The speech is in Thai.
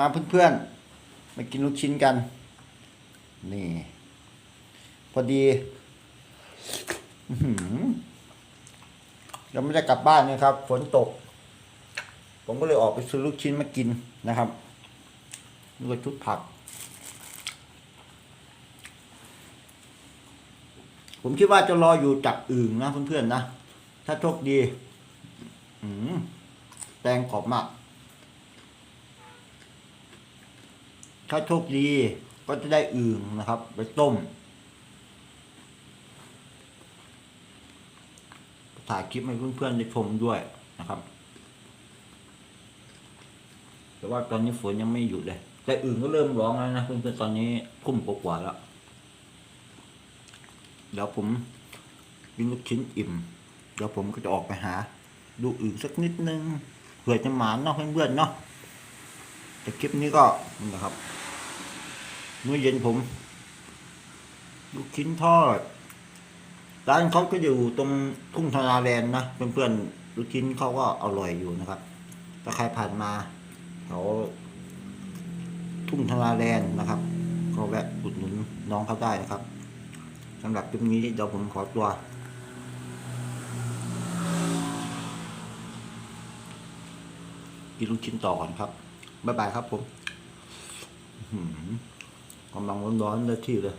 มาเพื่อนๆมากินลูกชิ้นกัน นี่ พอดีอื้อหือยังไม่ได้กลับบ้านนะครับ ฝนตก ผมก็เลยออกไปซื้อลูกชิ้นมากินนะครับด้วยชุดผัก ผมคิดว่าจะรออยู่จับอึ่งนะเพื่อนๆนะ ถ้าโชคดีอืมแตงกอบมาก ถ้าโชคดีก็จะได้อึ่งนะครับ ไปต้ม ถ่ายคลิปให้เพื่อนๆได้ชมด้วยนะครับ แต่ว่าตอนนี้ฝนยังไม่หยุดเลย แต่อื่นก็เริ่มร้องแล้วนะเพื่อนๆตอนนี้พุ่มกว่าแล้ว เดี๋ยวผมกินลูกชิ้นอิ่ม เดี๋ยวผมก็จะออกไปหา ดูอื่นสักนิดนึงเผื่อจะหมานเนาะเพื่อนๆเนาะ แต่คลิปนี้ก็นะครับมื้อเย็นผมลูกชิ้นทอดร้านเขาก็อยู่ตรงทุ่งธนาแลนนะเพื่อนๆลูกชิ้นเขาก็อร่อยอยู่นะครับถ้าใครผ่านมาแถวทุ่งธนาแลนนะครับก็แวะอุดหนุนน้องเขาได้นะครับสำหรับคลิปนี้เดี๋ยวผมขอตัวกินลูกชิ้นต่อก่อนครับ บ๊ายบายครับผมอื้อหือกำลังร้อนๆได้ที่เลย